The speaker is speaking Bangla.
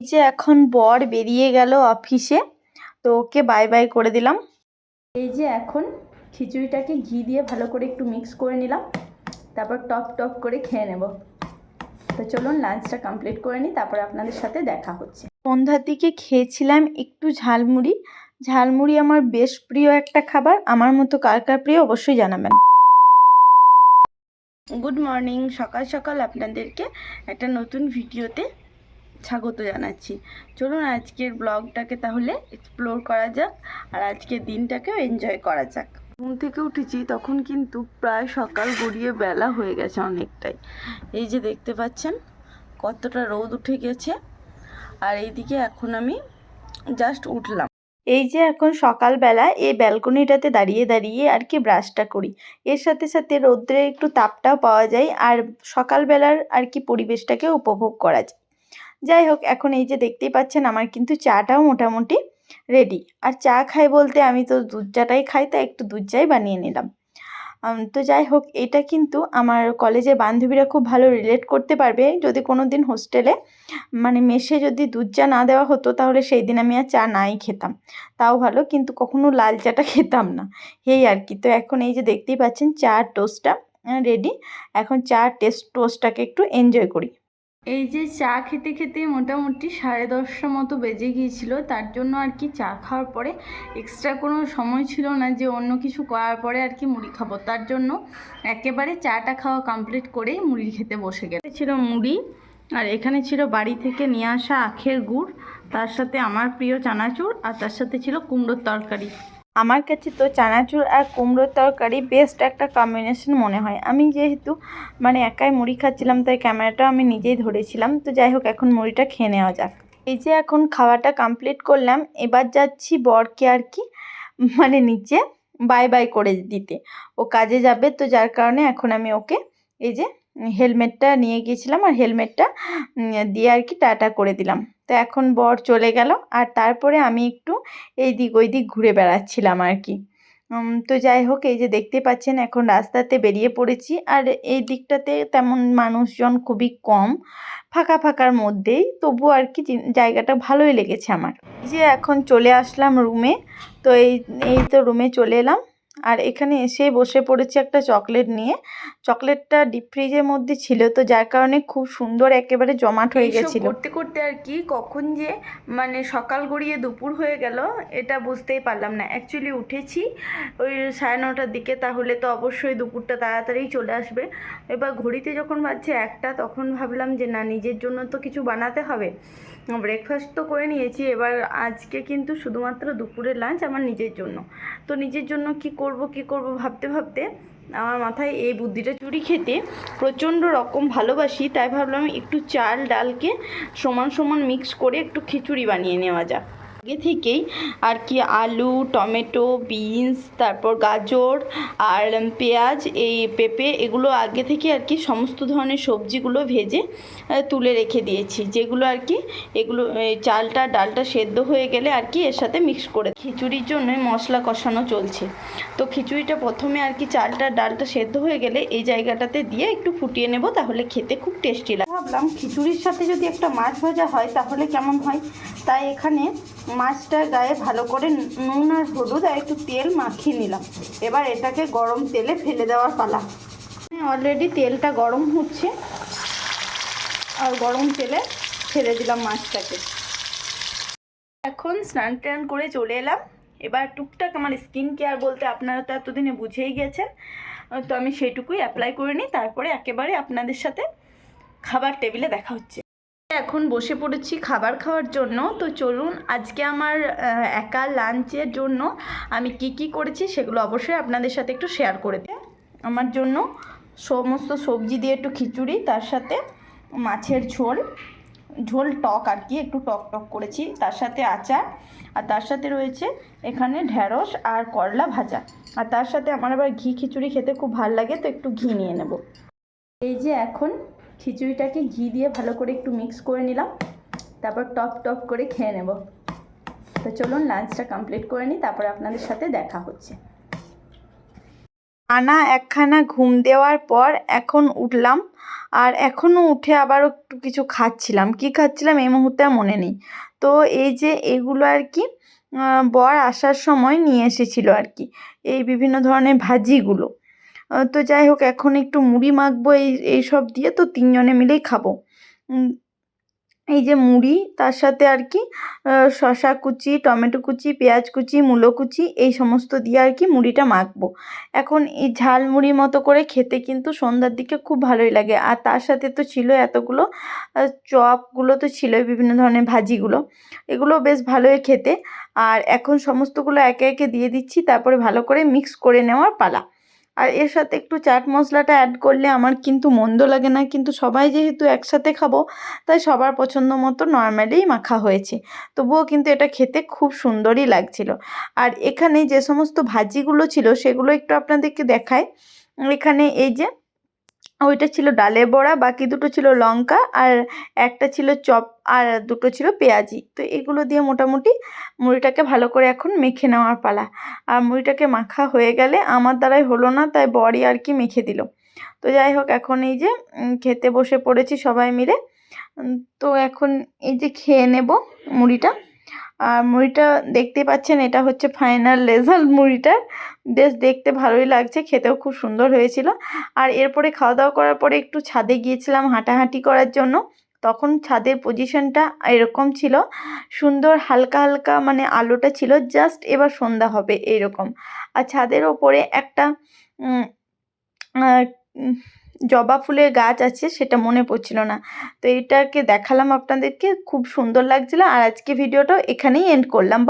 যে এখন বর বেরিয়ে গেল অফিসে, তো ওকে বাই বাই করে দিলাম। এই যে এখন খিচুড়িটাকে ঘি দিয়ে ভালো করে একটু মিক্স করে নিলাম, তারপর টপ টপ করে খেয়ে নেব। তো চলুন লাঞ্চটা কমপ্লিট করে নিই, তারপরে আপনাদের সাথে দেখা হচ্ছে। সন্ধ্যার দিকে খেয়েছিলাম একটু ঝালমুড়ি। ঝালমুড়ি আমার বেশ প্রিয় একটা খাবার, আমার মতো কার কার প্রিয় অবশ্যই জানাবেন। গুড মর্নিং সকাল সকাল আপনাদেরকে একটা নতুন ভিডিওতে স্বাগত জানাচ্ছি। চলুন আজকের ব্লগটাকে তাহলে এক্সপ্লোর করা যাক আর আজকের দিনটাকেও এনজয় করা যাক। ঘুম থেকে উঠেছি, তখন কিন্তু প্রায় সকাল গড়িয়ে বেলা হয়ে গেছে অনেকটাই। এই যে দেখতে পাচ্ছেন, কতটা রোদ উঠে গেছে। আর এইদিকে এখন আমি জাস্ট উঠলাম। এই যে এখন সকালবেলা, এই ব্যালকনিটাতে দাঁড়িয়ে দাঁড়িয়ে আর কি ব্রাশটা করি। এর সাথে সাথে রৌদ্রে একটু তাপটাও পাওয়া যায় আর সকালবেলার আর কি পরিবেশটাকে উপভোগ করা যায়। যাই হোক, এখন এই যে দেখতেই পাচ্ছেন, আমার কিন্তু চাটাও মোটামুটি রেডি আর চা খাই বলতে আমি তো দুধ চাটাই খাই, তাই একটু দুধ চাই বানিয়ে নিলাম। তো যাই হোক, এটা কিন্তু আমার কলেজের বান্ধবীরা খুব ভালো রিলেট করতে পারবে। যদি কোনো দিন হোস্টেলে মানে মেশে যদি দুধ চা না দেওয়া হতো, তাহলে সেই দিন আমি আর চা নাই খেতাম। তাও ভালো, কিন্তু কখনো লাল চাটা খেতাম না। এই আর কি, তো এখন এই যে দেখতেই পাচ্ছেন, চা টোস্টটা রেডি এখন চা টেস্ট টোস্টটাকে একটু এনজয় করি। এই যে চা খেতে খেতে মোটামুটি সাড়ে দশটা মতো বেজে গিয়েছিল, তার জন্য আর কি চা খাওয়ার পরে এক্সট্রা কোনো সময় ছিল না যে অন্য কিছু করার পরে আর কি মুড়ি খাব। তার জন্য একেবারে চাটা খাওয়া কমপ্লিট করেই মুড়ি খেতে বসে গেল। ছিল মুড়ি, আর এখানে ছিল বাড়ি থেকে নিয়ে আসা আখের গুড়, তার সাথে আমার প্রিয় চানাচুর, আর তার সাথে ছিল কুমড়োর তরকারি। আমার কাছে তো চানাচুর আর কুমড়োর তরকারি বেস্ট একটা কম্বিনেশন মনে হয়। আমি যেহেতু মানে একাই মুড়ি খাচ্ছিলাম, তাই ক্যামেরাটা আমি নিজেই ধরেছিলাম। তো যাই হোক, এখন মুড়িটা খেয়ে নেওয়া যাক। এই যে এখন খাওয়াটা কমপ্লিট করলাম, এবার যাচ্ছি বরকে আর কি মানে নিচে বাই বাই করে দিতে। ও কাজে যাবে, তো যার কারণে এখন আমি ওকে এই যে হেলমেটটা নিয়ে গিয়েছিলাম আর হেলমেটটা দিয়ে আর কি টাটা করে দিলাম। তো এখন বর চলে গেল। আর তারপরে আমি একটু এই দিক ওই দিক ঘুরে বেড়াচ্ছিলাম আর কি। তো যাই হোক, এই যে দেখতে পাচ্ছেন, এখন রাস্তাতে বেরিয়ে পড়েছি। আর এই দিকটাতে তেমন মানুষজন খুবই কম, ফাঁকা ফাঁকার মধ্যেই। তবু আর কি জায়গাটা ভালোই লেগেছে আমার। যে এখন চলে আসলাম রুমে। তো এই এই তো রুমে চলে এলাম। আর এখানে এসে বসে পড়েছি একটা চকলেট নিয়ে। চকলেটটা ডিপ ফ্রিজের মধ্যে ছিল তো যার কারণে খুব সুন্দর একেবারে জমাট হয়ে গেছিল। করতে করতে আর কি কখন যে মানে সকাল গড়িয়ে দুপুর হয়ে গেল এটা বুঝতেই পারলাম না। অ্যাকচুয়ালি উঠেছি ওই সাড়ে নটার দিকে তাহলে তো অবশ্যই দুপুরটা তাড়াতাড়ি চলে আসবে। এবার ঘড়িতে যখন বাজছে একটা তখন ভাবলাম যে না নিজের জন্য তো কিছু বানাতে হবে। ব্রেকফাস্ট তো করে নিয়েছি এবার আজকে কিন্তু শুধুমাত্র দুপুরের লাঞ্চ আমার নিজের জন্য। তো নিজের জন্য কি করব কি করব ভাবতে ভাবতে আমার মাথায় এই বুদ্ধিটা চুরি খেতে প্রচণ্ড রকম ভালোবাসি, তাই ভাবলাম একটু চাল, ডালকে সমান সমান মিক্স করে একটু খিচুড়ি বানিয়ে নেওয়া যাক। আগে থেকেই আর কি আলু, টমেটো, বিনস, তারপর গাজর আর পেঁয়াজ, এই পেঁপে এগুলো আগে থেকে আর কি সমস্ত ধরনের সবজিগুলো ভেজে তুলে রেখে দিয়েছি। যেগুলো আর কি এগুলো চালটা, ডালটা সেদ্ধ হয়ে গেলে আর কি এর সাথে মিক্স করে খিচুড়ির জন্যই মশলা কষানো চলছে। তো খিচুড়িটা প্রথমে আর কি চালটা, ডালটা সেদ্ধ হয়ে গেলে এই জায়গাটাতে দিয়ে একটু ফুটিয়ে নেব, তাহলে খেতে খুব টেস্টি লাগে। ভাবলাম খিচুড়ির সাথে যদি একটা মাছ ভাজা হয়, তাহলে কেমন হয়? তাই এখানে মাছটার গায়ে ভালো করে নুন আর হলুদ আর একটু তেল মাখিয়ে নিলাম। এবার এটাকে গরম তেলে ফেলে দেওয়ার পালা। অলরেডি তেলটা গরম হচ্ছে। আর গরম তেলে ছেড়ে দিলাম মাছটাকে। এখন স্নান টান করে চলে এলাম। এবার টুকটাক আমার স্কিন কেয়ার বলতে আপনারা তো এতদিনে বুঝেই গেছেন। তো আমি সেইটুকুই অ্যাপ্লাই করে নিই। তারপরে একেবারে আপনাদের সাথে খাবার টেবিলে দেখা হচ্ছে। এখন বসে পড়েছি খাবার খাওয়ার জন্য। তো চলুন আজকে আমার একা লাঞ্চের জন্য আমি কি কি করেছি সেগুলো অবশ্যই আপনাদের সাথে একটু শেয়ার করে দিই। আমার জন্য সমস্ত সবজি দিয়ে একটু খিচুড়ি, তার সাথে মাছের ঝোল ঝোল টক আর কি, একটু টক টক করেছি। তার সাথে আচার আর তার সাথে রয়েছে এখানে ঢ্যাঁড়স আর করলা ভাজা। আর তার সাথে আমার আবার ঘি খিচুড়ি খেতে খুব ভালো লাগে, তো একটু ঘি নিয়ে নেব। এই যে এখন খিচুড়িটাকে ঘি দিয়ে ভালো করে একটু মিক্স করে নিলাম। তারপর টপ টপ করে খেয়ে নেব। তো চলুন লাঞ্চটা কমপ্লিট করে নিই, তারপর আপনাদের সাথে দেখা হচ্ছে। টানা একখানা ঘুম দেওয়ার পর এখন উঠলাম, আর এখনও উঠে আবারও একটু কিছু খাচ্ছিলাম। কী খাচ্ছিলাম এই মুহূর্তে আর মনে নেই। তো এই যে এগুলো আর কি বর আসার সময় নিয়ে এসেছিল আর কি। এই বিভিন্ন ধরনের ভাজিগুলো। তো যাই হোক, এখন একটু মুড়ি মাখবো এই এইসব দিয়ে, তো তিনজনে মিলেই খাব। এই যে মুড়ি, তার সাথে আর কি শসা কুচি, টমেটো কুচি, পেঁয়াজ কুচি, মূলো কুচি, এই সমস্ত দিয়ে আর কি মুড়িটা মাখবো। এখন এই ঝাল মুড়ি মতো করে খেতে কিন্তু সন্ধ্যার দিকে খুব ভালোই লাগে। আর তার সাথে তো ছিল এতগুলো চপগুলো তো ছিলই, বিভিন্ন ধরনের ভাজিগুলো। এগুলো বেশ ভালোই খেতে। আর এখন সমস্তগুলো একে একে দিয়ে দিচ্ছি, তারপরে ভালো করে মিক্স করে নেওয়ার পালা। আর এর সাথে একটু চাট মশলাটা অ্যাড করলে আমার কিন্তু মন্দ লাগে না। কিন্তু সবাই যেহেতু একসাথে খাব, তাই সবার পছন্দ মতো নর্মালিই মাখা হয়েছে। তবুও কিন্তু এটা খেতে খুব সুন্দরই লাগছিল। আর এখানে যে সমস্ত ভাজিগুলো ছিল, সেগুলো একটু আপনাদেরকে দেখায় এখানে এই যে ওইটা ছিল ডালে বড়া, বাকি দুটো ছিল লঙ্কা আর একটা ছিল চপ আর দুটো ছিল পেঁয়াজি। তো এগুলো দিয়ে মোটামুটি মুড়িটাকে ভালো করে এখন মেখে নেওয়ার পালা। আর মুড়িটাকে মাখা হয়ে গেলে আমার দ্বারাই হলো না, তাই বড়ি আর কি মেখে দিল। তো যাই হোক, এখন এই যে খেতে বসে পড়েছি সবাই মিলে। তো এখন এই যে খেয়ে নেব মুড়িটা। আর মুড়িটা দেখতে পাচ্ছেন, এটা হচ্ছে ফাইনাল রেজাল্ট মুড়িটার। বেশ দেখতে ভালোই লাগছে, খেতেও খুব সুন্দর হয়েছিল। আর এরপরে খাওয়া দাওয়া করার পরে একটু ছাদে গিয়েছিলাম হাঁটাহাঁটি করার জন্য। তখন ছাদের পজিশনটা এরকম ছিল। সুন্দর হালকা হালকা মানে আলোটা ছিল জাস্ট এবার সন্ধ্যা হবে এইরকম আর ছাদের ওপরে একটা জবা ফুলের গাছ আছে সেটা মনে পড়ছিল না। তো এটাকে দেখালাম আপনাদেরকে, খুব সুন্দর লাগছিল। আর আজকে ভিডিওটা এখানেই এন্ড করলাম।